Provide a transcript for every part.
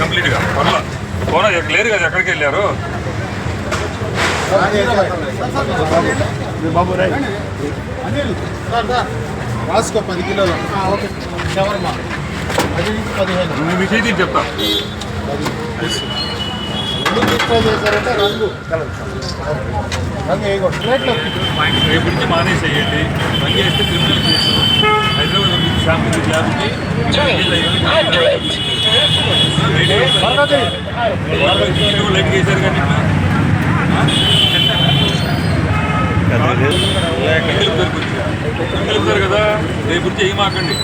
కంప్లీట్గా. పర్లా. పోనా లేరు కదా ఎక్కడికి వెళ్ళారు? బాబు రాసుకో పది కిలోలు. ఓకే. షవర్మా. పది నుంచి పదిహేను. నువ్వు చేతి చెప్తా. చేశారంటే రంగు రంగు వేయకూడదు రేపు నుంచి మానేసేయండి. పని చేస్తే క్రిమినల్ కేసు హైదరాబాద్ నుంచి శాంతి ల్యాబ్కి కదా రేపు నుంచి ఏం మాకండి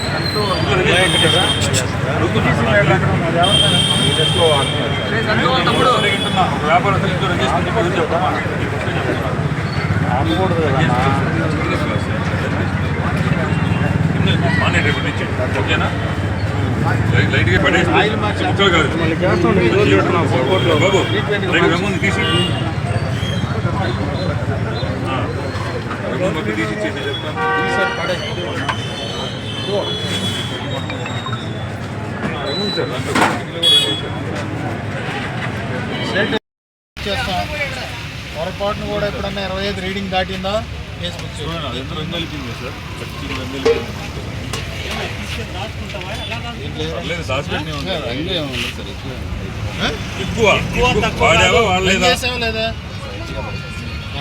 వ్యాపారస్తులు ఇంట్లో చెప్తామా మానే రేపు నుంచి ఓకేనా లైట్- లైట్గా పడేసి ముక్కలు కాదు బాబు రేపు రమ్ముంది తీసి ఆ. రమ్ముంది మొత్తం తీసి ఇచ్చేసి చెప్తాను రమ్ముంది సార్ దాంట్లో కిలో కూడా వేసేసారు. చేస్తాం పొరపాటును కూడా ఎప్పుడన్నా ఇరవై ఐదు రీడింగ్ దాటిందా? ఫేస్బుక్ ఎంత రెండు వెళ్ళిపోయింది సార్. ఖచ్చితంగా వెళ్ళిపోయింది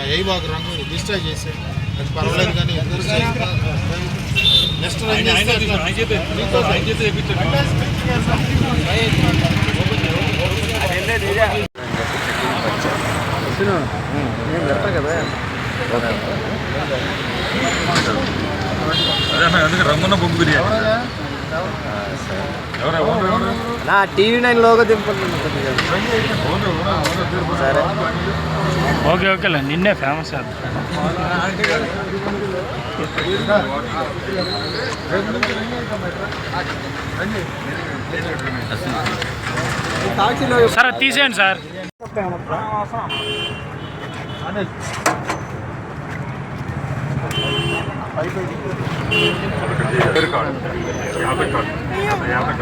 ఏ బాగు రంగు డిస్ట్రాయ్ చేసే. అది పర్వాలేదు కానీ నెక్స్ట్ ఆయన ఆయన తీసుకుని అదే రంగున్న బొగ్గు బిర్యానీ నా టీవీ నైన్ లోగో దింపుతుంది సరే ఓకే ఓకేలే నిన్నే ఫేమస్ అది. సార్ అది తీసేయండి సార్. పేరు కార్డు యాభై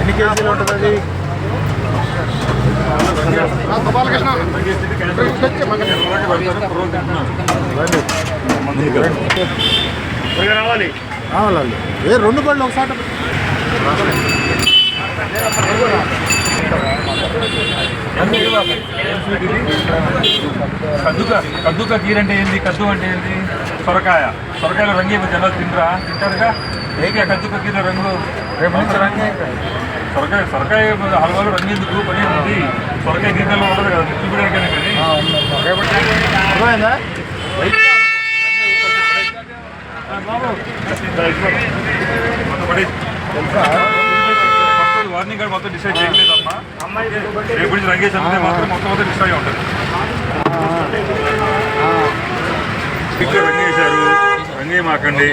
ఎన్ని కేజీలు ఉంటుంది రావాలి. ఏ రెండు బళ్ళు ఒకసారి. కద్దుక కద్దుక కీర్ అంటే ఏంది? కద్దు అంటే ఏంది? సొరకాయ. సొరకాయలో రంగు జనాలు తినరా తింటారుగా? ఏకే కద్దుక కీర రంగు? రేపు నుంచి రంగు. సొరకాయ సొరకాయ హల్వాలో రంగు ఎందుకు పని ఉంది. సొరకాయ గిన్నెలో ఉండదు కదా చూపించడానికైనా కానీ. వార్నింగ్ కార్డ్ మొత్తం డిసైడ్ చేయలేదమ్మా రేపు నుంచి రంగేసి మాత్రం మొత్తం మొత్తం డిసైడ్ ఉంటుంది ఇక్కడ రంగేశారు రంగే మాకండి.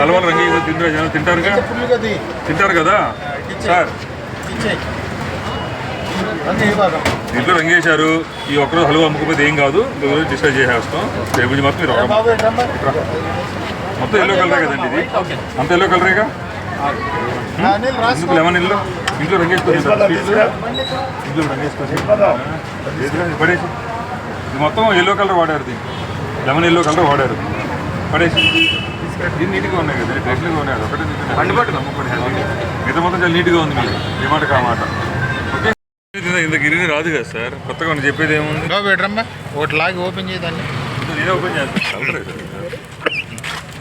హల్వాలు రంగే తింటారు ఫుల్గా ది తింటారు కదా? సార్. దీంట్లో రంగేశారు ఈ ఒక్కరోజు హలువా అమ్ముకోపోతే ఏం కాదు. రోజు డిస్కస్ చేసేస్తాం. రేపు నుంచి మొత్తం మీరు మొత్తం ఎల్లో కలరే కదండి ఇది. అంత ఎల్లో కలరేగా ఎందుకు రాసుకో. లెమన్ ఇల్లు ఇంట్లో రంగేసుకొని ఇంట్లో రంగేసుకొని పడేసి. ఇది మొత్తం ఎల్లో కలర్ వాడారు దీన్ని. లెమన్ ఎల్లో కలర్ వాడారు. పడేసి. ఇది నీట్గా ఉన్నాయి కదా ఉన్నాయి ఒకటే పండుబట్టు నమ్ముకోండి మిగతా మొత్తం చాలా నీట్గా ఉంది మీరు. ఏ మాట కా మాట. ఓకే. ఇది ఇంత గిరిని రాదు కదా సార్. కొత్తగా మనం చెప్పేది ఏముంది? ఏంటమ్మా ఒకటి లాగి ఓపెన్ చేయదాన్ని ఇది నేనే ఓపెన్ చేస్తాను కలర్ ఇది.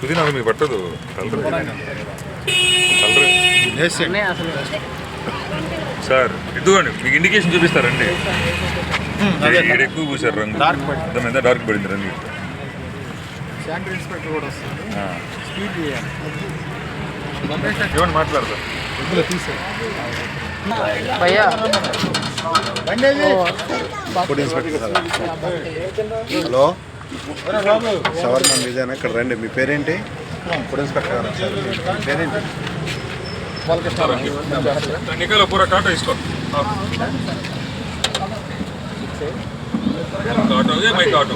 పుదీనా అది మీకు పట్టదు. సార్ ఇదిగోండి మీకు ఇండికేషన్ చూపిస్తారండి ఎక్కువ పూసారు రంగు. మీద డార్క్ పడింది రంగు. శానిటరీ ఇన్స్పెక్టర్ కూడా వస్తాడు స్పీడ్ చేయాలి. మాట్లాడతారు ఇందులో తీసాడు హలో. షవర్ మ్యామ్ ఇక్కడ రండి. మీ పేరేంటి? ఫుడ్ ఇన్స్పెక్టర్ గారు పేరేంటి? ఆటో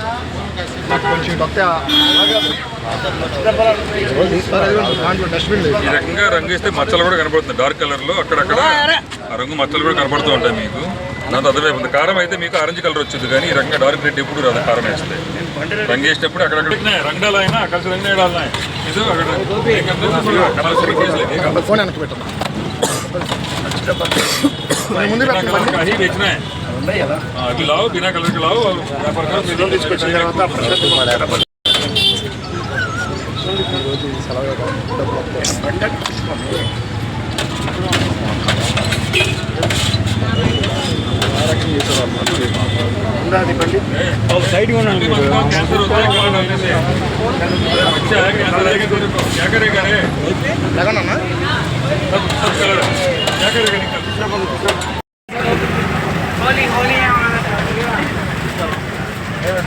కొంచెం ఈ రకంగా రంగు వేస్తే మచ్చలు కూడా కనబడుతుంది డార్క్ కలర్లో అక్కడక్కడ ఆ రంగు మచ్చలు కూడా కనబడుతూ ఉంటాయి మీకు. అదే అదవైపు కారం అయితే మీకు ఆరెంజ్ కలర్ వచ్చింది కానీ ఈ డార్క్ రెడ్ ఎప్పుడు రాదు కారం వేస్తే. రంగు వేసినప్పుడు అక్కడక్కడ అయినా రంగు. ఫోన్ పెట్టాను. लाओ बिना कलर के लाओ और व्यापार करो बिना डिस्कशन करो तो आप साइड होना कैंसर होता है अच्छा है कैंसर है क्या करेगा रे लगाना ना सब सब कलर क्या करेगा निकल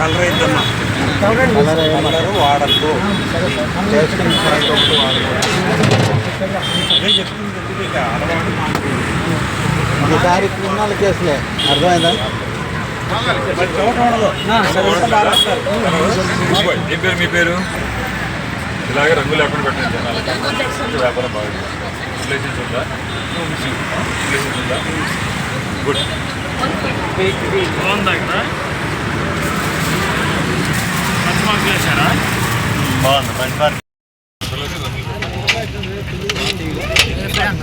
పడేస్తాను వాడద్దు. ఈసారి క్రిమినల్ కేసులే. అర్థమైందా? ఏం పేరు మీ పేరు? ఇలాగే రంగు లేకుండా పెట్టండి జనాలకి. వ్యాపారం బాగా రిలేషన్స్ ఉందా? రిలేషన్స్ ఉందా? గుడ్. బాగుందా ఇక్కడ ఫస్ట్ మార్క్. చేశారా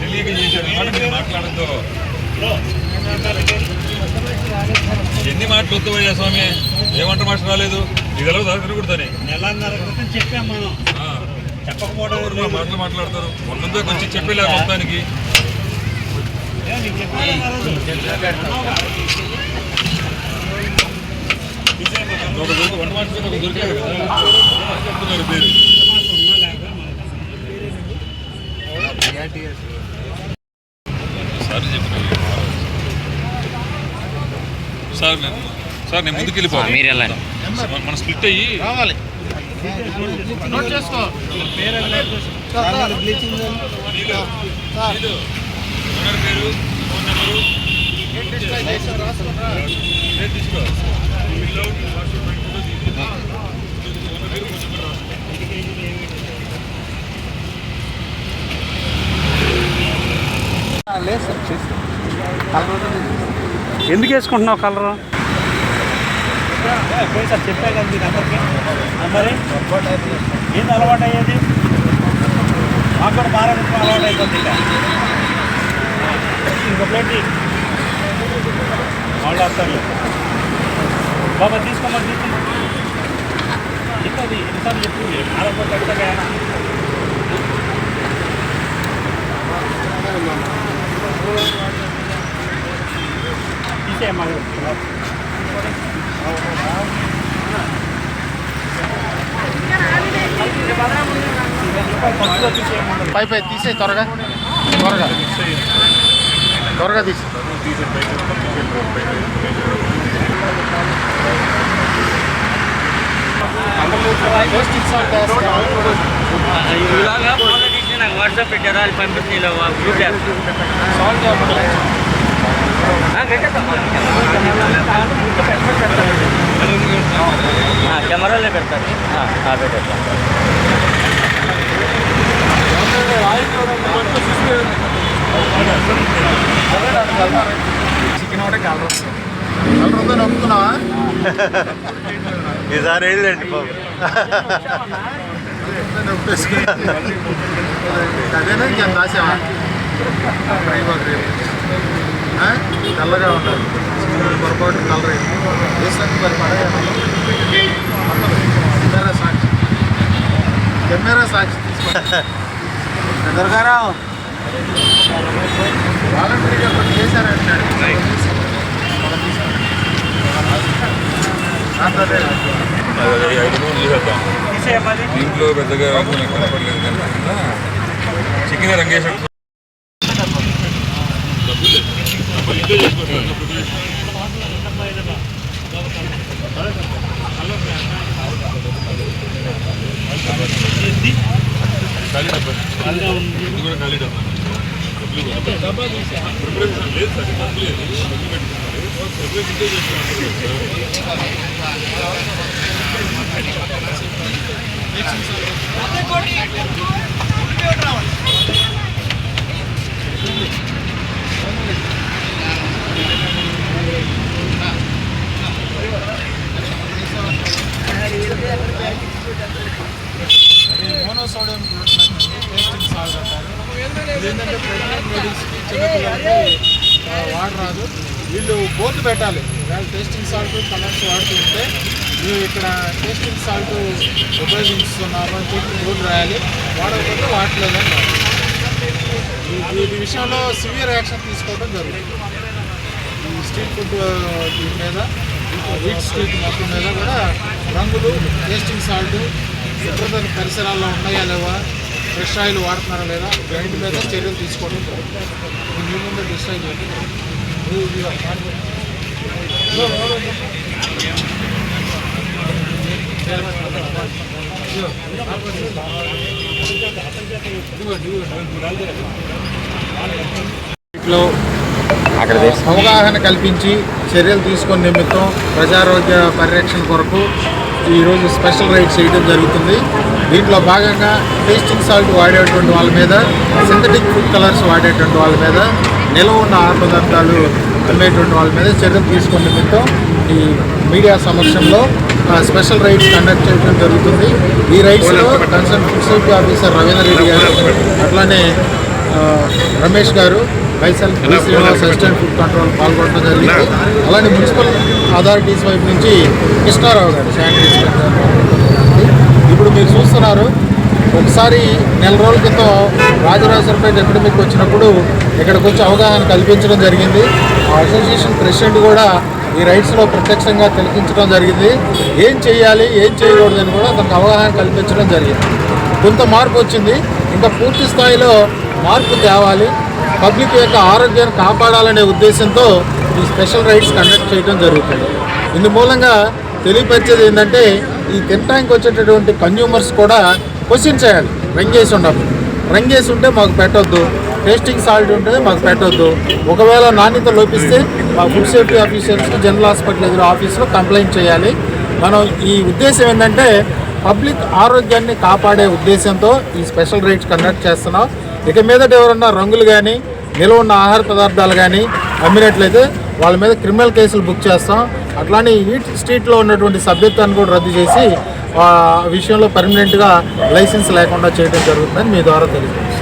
తెలియక చేశారు మాట మీరు మాట్లాడద్దు ఎన్ని మాటలు వద్దువయ్యా స్వామి? ఏమంట మాట రాలేదు? ఇది ఎలా నెలన్నర క్రితం చెప్పాం మనం. చెప్పకపోవడం మాటలు మాట్లాడతారు? మొన్నంతా కొంచెం చెప్పేలా మొత్తానికి. సార్ చెప్పిన సార్ నేను సార్ నేను ముందుకు వెళ్ళిపోవాలి మీరు వెళ్ళండి. మన- స్ప్లిట్ అయ్యి రావాలి నోట్ చేసుకో. బ్లీచింగ్ ఓనర్ పేరు ఫోన్ నెంబరు లేదు సార్ ఎందుకు వేసుకుంటున్నావు కలర్ సార్ కదా మీ నెంబర్కి ఏంది అలవాటు అయ్యేది మాకు కూడా బాగా అలవాటు అయిపోతుంది ఇక. ఇంకో ప్లేట్ ఇయ్యి. వాళ్ళు వస్తారు బాబా తీసుకోమని తీసి చెప్పది ఎన్నిసార్లు చెప్తుంది ఆడపోతే ఎక్కడ తీసేయమ్మా పై పై తీసే త్వరగా త్వరగా త్వరగా తీసి ఇలాగా ఫోటో తీసి నాకు వాట్సాప్ పెట్టారా అది పంపిస్తే ఇలా గ్రూప్ కెమెరాలో పెడతారు పెట్టేస్తాను కలర్ ఉందని ఒప్పుకున్నావా ఈసారి వెళ్ళండి బాబు అదేనా ఇంకేం ఆ? తెల్లగా ఉండాలి పొరపాటు కలర్ వేసినట్టు మరి పడేయాలి. కెమెరా సాక్షి కెమెరా సాక్షి తీసుకోండి దొరగారావు వాలంటరీగా కొన్ని చేశారంటున్నాడు దీంట్లో పెద్దగా రంగు నాకు కనపడలేదు కనుక చికెన్ రంగేశ్వర ఖాళీ డబ్బా ఇది కూడా ఖాళీ డబ్బా మోనోసోడియం గ్లూటమేట్ ప్రెగ్నెంట్ లేడీస్కి చిన్నపిల్లలకి వాడరాదు వీళ్ళు బోర్డు పెట్టాలి. వాళ్ళు టేస్టింగ్ సాల్ట్ కలర్స్ వాడుతూ ఉంటే మీరు ఇక్కడ టేస్టింగ్ సాల్ట్ ఉపయోగిస్తున్నారు అని చెప్పి బోర్డు రాయాలి. వాడకపోతే వాడలేదు వీటి విషయంలో సివియర్ యాక్షన్ తీసుకోవడం జరుగుతుంది. ఈ స్ట్రీట్ ఫుడ్ దీని మీద వీట్ స్ట్రీట్ మొత్తం మీద కూడా రంగులు టేస్టింగ్ సాల్ట్ శుభ్రత పరిసరాల్లో ఉన్నాయా లేవా ఫ్రెష్ ఆయిల్ వాడుతున్నారా లేదా? వీటి మీద చర్యలు తీసుకోవడం మీ ముందు డిస్ట్రైడ్ చేయండి. అవగాహన కల్పించి చర్యలు తీసుకునే నిమిత్తం ప్రజారోగ్య పరిరక్షణ కొరకు ఈరోజు స్పెషల్ రైడ్ చేయడం జరుగుతుంది. దీంట్లో భాగంగా టేస్టింగ్ సాల్ట్ వాడేటువంటి వాళ్ళ మీద సింథటిక్ ఫుడ్ కలర్స్ వాడేటువంటి వాళ్ళ మీద నిల్వ ఉన్న ఆహార పదార్థాలు అమ్మేటువంటి వాళ్ళ మీద చర్యలు తీసుకునే నిమిత్తం ఈ మీడియా సమక్షంలో స్పెషల్ రైడ్స్ కండక్ట్ చేయడం జరుగుతుంది. ఈ రైడ్స్లో concern safety officer Ravindra Reddy గారు అట్లానే రమేష్ గారు వైసల్ శ్రీనివాస్ అసిస్టెంట్ ఫుడ్ కంట్రోల్ పాల్గొనడం జరిగింది. అలానే మున్సిపల్ అథారిటీస్ వైపు నుంచి కృష్ణారావు గారు శానిటరీ ఇప్పుడు మీరు చూస్తున్నారు ఒకసారి నెల రోజుల క్రితం రాజరాజేశ్వరపేట ఎకడమిక్ వచ్చినప్పుడు ఇక్కడికి వచ్చి అవగాహన కల్పించడం జరిగింది. ఆ అసోసియేషన్ ప్రెసిడెంట్ కూడా ఈ రైట్స్లో ప్రత్యక్షంగా తిలకించడం జరిగింది. ఏం చేయాలి ఏం చేయకూడదని కూడా అతనికి అవగాహన కల్పించడం జరిగింది. కొంత మార్పు వచ్చింది. ఇంకా పూర్తి స్థాయిలో మార్పు తేవాలి. పబ్లిక్ యొక్క ఆరోగ్యాన్ని కాపాడాలనే ఉద్దేశంతో ఈ స్పెషల్ రైడ్స్ కండక్ట్ చేయడం జరుగుతుంది. ఇందు మూలంగా తెలియపరిచేది ఏంటంటే ఈ తినటానికి వచ్చేటటువంటి కన్జ్యూమర్స్ కూడా క్వశ్చన్ చేయాలి. రంగేసి రంగ్ రంగేసి ఉంటే మాకు పెట్టొద్దు. టేస్టింగ్ సాల్ట్ ఉంటే మాకు పెట్టొద్దు. ఒకవేళ నాణ్యత లోపిస్తే మా food safety officers general hospital ఎదురు ఆఫీస్లో కంప్లైంట్ చేయాలి. మనం ఈ ఉద్దేశం ఏంటంటే పబ్లిక్ ఆరోగ్యాన్ని కాపాడే ఉద్దేశంతో ఈ స్పెషల్ రైడ్స్ కండక్ట్ చేస్తున్నాం. ఇక మీదట ఎవరన్నా రంగులు కానీ నిల్వ ఉన్న ఆహార పదార్థాలు కానీ అమ్మినట్లయితే వాళ్ళ మీద క్రిమినల్ కేసులు బుక్ చేస్తాం. అట్లానే ఈ స్ట్రీట్లో ఉన్నటువంటి సభ్యత్వాన్ని కూడా రద్దు చేసి విషయంలో పర్మనెంట్గా లైసెన్స్ లేకుండా చేయడం జరుగుతుందని మీ ద్వారా తెలియజేస్తాం